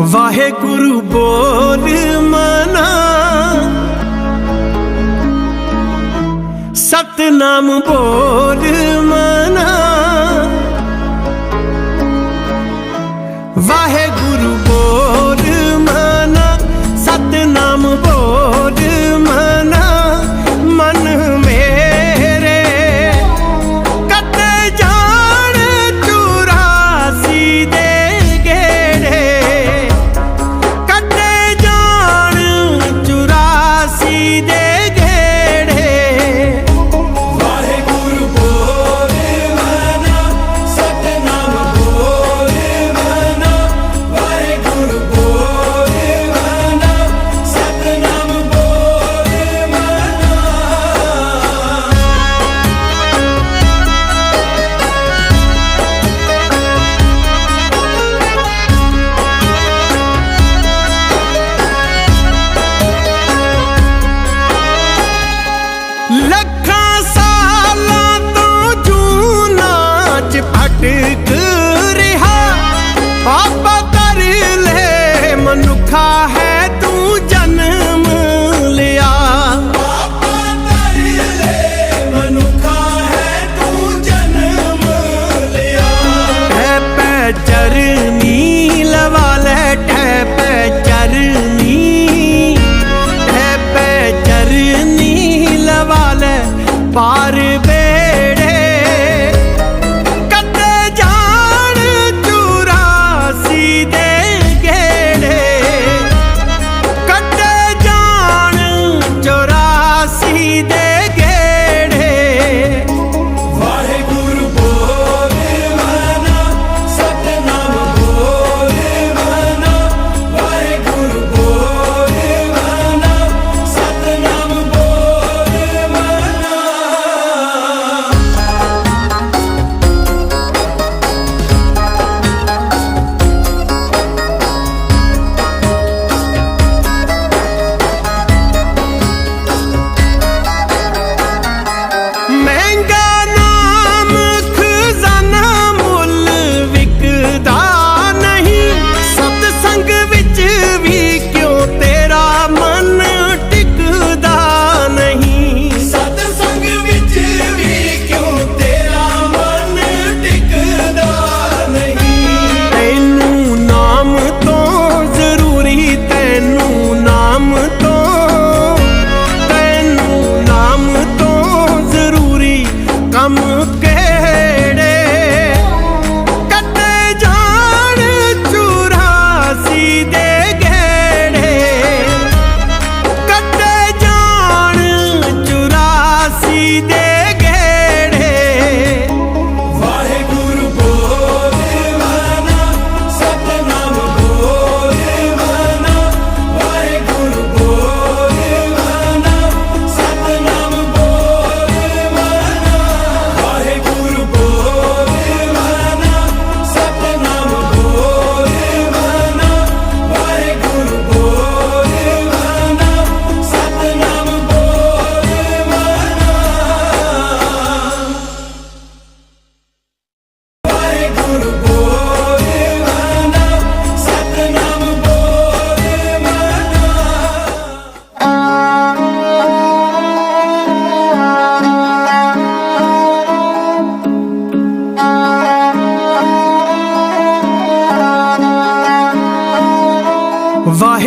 ਵਾਹਿਗੁਰੂ ਬੋਲ ਮਨਾ। ਸਤਨਾਮ ਬੋਲ ਮਨਾ। ਵਾਹਿ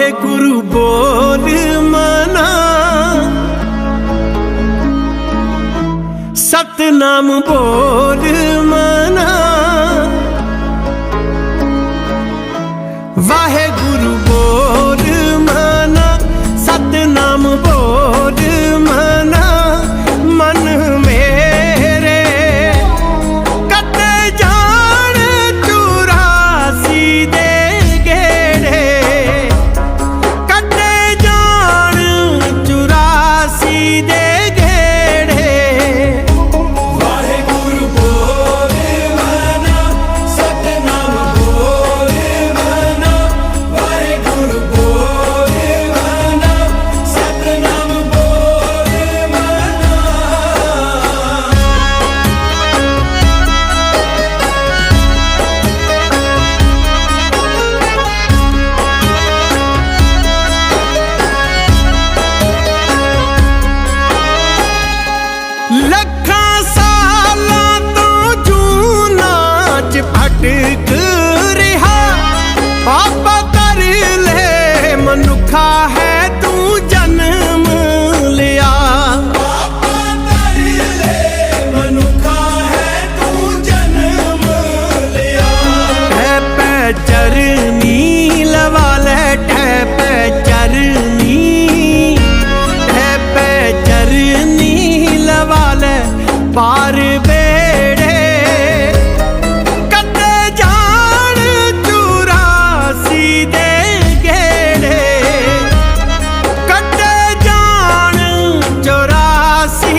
हे गुरु बोल मना सतनाम बोल मना वाहे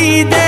olvidé.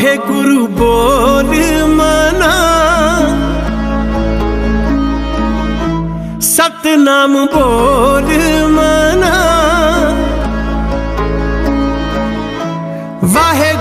ਵਾਹਿਗੁਰੂ ਬੋਲ ਮਨਾ। ਸਤਨਾਮ ਬੋਲ ਮਨਾ। ਵਾਹਿ